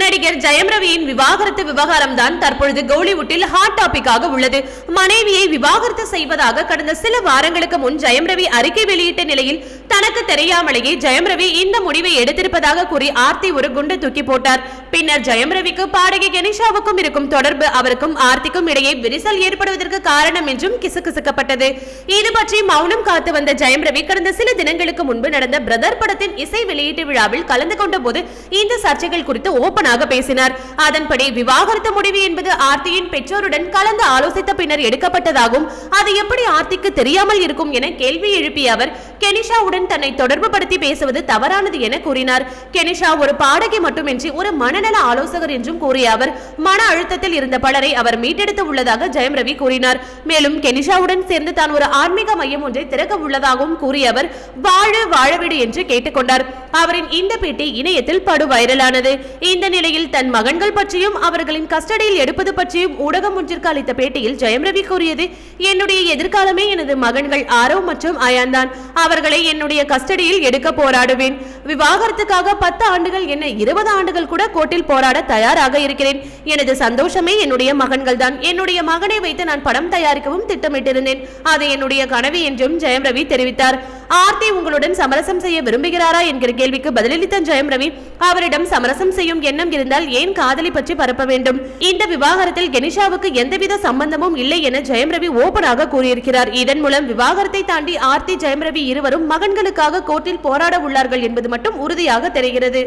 நடிகர் ஜெயம் ரவியின் விவாகரத்து விவகாரம் தான் தற்பொழுது கோலிவுட்டில் ஹாட் டாபிக்காக உள்ளது. மனைவியை விவாகரத்து செய்வதாக கடந்த சில வாரங்களுக்கு முன் ஜெயம் ரவி அறிக்கை வெளியிட்ட நிலையில் தனக்கு தெரியாமலேயே ஜெயம் ரவி இந்த முடிவை எடுத்திருப்பதாக கூறி ஆர்த்தி ஒரு குண்டு தூக்கி போட்டார். பின்னர் ஜெயம் ரவிக்கு பாடகி கெனிஷாவுக்கும் இருக்கும் தொடர்பு அவருக்கும் ஆர்த்திக்கும் இடையே விரிசல் ஏற்படுவதற்கு காரணம் என்றும் கிசுகிசுக்கப்பட்டது. இது பற்றி மௌனம் காத்து வந்த ஜெயம் ரவி கடந்த சில தினங்களுக்கு முன்பு நடந்த பிரதர் படத்தின் இசை வெளியீட்டு விழாவில் கலந்து கொண்ட போது இந்த சர்ச்சைகள் குறித்து ஓபனாக பேசினார். அதன்படி விவாகரத்து முடிவு என்பது ஆர்த்தியின் பெற்றோருடன் கலந்து ஆலோசித்த பின்னர் எடுக்கப்பட்டதாகவும் அது எப்படி ஆர்த்திக்கு தெரியாமல் இருக்கும் என கேள்வி எழுப்பிய அவர் கெனிஷாவுடன் தன்னை தொடர்பு படுத்தி பேசுவது தவறானது என கூறினார். கெனிஷா ஒரு பாடகி மட்டுமின்றி ஒரு மனநல ஆலோசகர் என்றும் கூறிய அவர் மன அழுத்தத்தில் இருந்த பலரை அவர் மீட்டெடுத்து உள்ளதாக ஜெயம் ரவி கூறினார். மேலும் கெனிஷாவுடன் சேர்ந்து தான் ஒரு ஆன்மீக மையம் ஒன்றை திறக்க உள்ளதாகவும் கூறிய அவர் வாழ வாழவிடு என்று கேட்டுக்கொண்டார். அவரின் இந்த பேட்டி இணையத்தில் படு வைரலானது இந்த நிலையில் தன் மகன்கள் பற்றியும் அவர்களின் கஸ்டடியில் எடுப்பது பற்றியும் ஊடகம் ஒன்றிற்கு அளித்த பேட்டியில் ஜெயம் ரவி கூறியது என்னுடைய எதிர்காலமே எனது மகன்கள் ஆரவ் மற்றும் அயான்தான் அவர்களை என்னுடைய கஸ்டடியில் எடுக்க போராடுவேன். விவாகரத்துக்காக பத்து ஆண்டுகள் என்ன இருபது ஆண்டுகள் கூட கோர்ட்டில் போராட தயாராக இருக்கிறேன். எனது சந்தோஷமே என்னுடைய மகன்கள் தான். என்னுடைய மகனை வைத்து நான் படம் தயாரிக்கவும் திட்டமிட்டிருந்தேன். அது என்னுடைய கனவு என்றும் ஜெயம் ரவி தெரிவித்தார். ஆர்த்தி உங்களுடன் சமரசம் செய்ய விரும்புகிறாரா என்கிற கேள்விக்கு பதிலளித்த ஜெயம் ரவி அவரிடம் சமரசம் செய்யும் என்ன எண்ணம் இருந்தால் ஏன் காதலி பற்றி பரப்ப வேண்டும்? இந்த விவாகரத்தில் கெனிஷாவுக்கு எந்தவித சம்பந்தமும் இல்லை என ஜெயம் ரவி ஓபனாக கூறியிருக்கிறார். இதன் மூலம் விவாகரத்தை தாண்டி ஆர்த்தி ஜெயம் ரவி இருவரும் மகன்களுக்காக கோர்ட்டில் போராட உள்ளார்கள் என்பது மட்டும் உறுதியாக தெரிகிறது.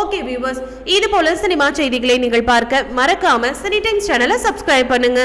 ஓகே வியூவர்ஸ் இது போல சினிமா செய்திகளை நீங்கள் பார்க்க மறக்காம சினி டைம்ஸ் சேனலை சப்ஸ்கிரைப் பண்ணுங்க.